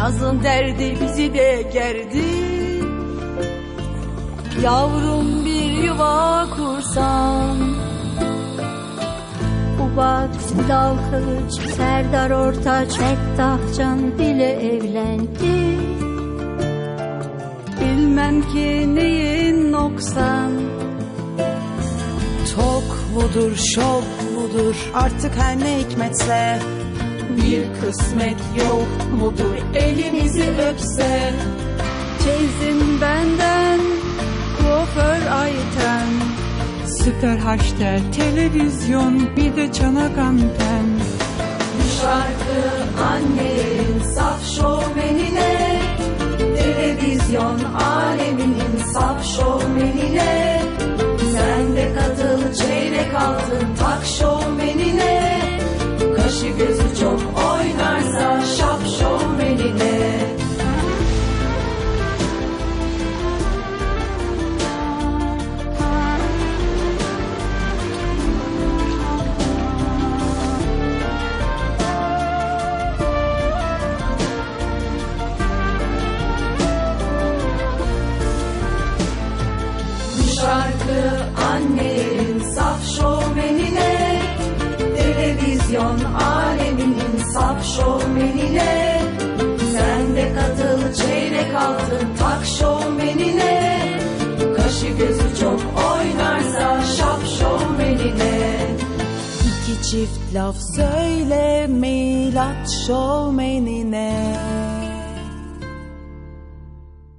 Nazın derdi bizi de gerdi. Yavrum bir yuva kursan. Kubat, Dal Kılıç, Serdar Ortaç, Fettah Can bile evlendi. Bilmem ki neyin noksan. Tok mudur, şok mudur? Artık her ne hikmetse Bir kısmet yok mudur elimizi öpse? Çeyizim benden kuaför ayten Süper Haş'te televizyon bir de çanak anten Şarkı annelerin saf şovmenine Televizyon aleminin şarkı annelerin saf şovmenine Televizyon aleminin saf şovmenine. Sen de katıl çeyrek altın tak şovmenine Kaşı gözü çok oynarsa şap şovmenine. İki çift laf söyle milat şovmenine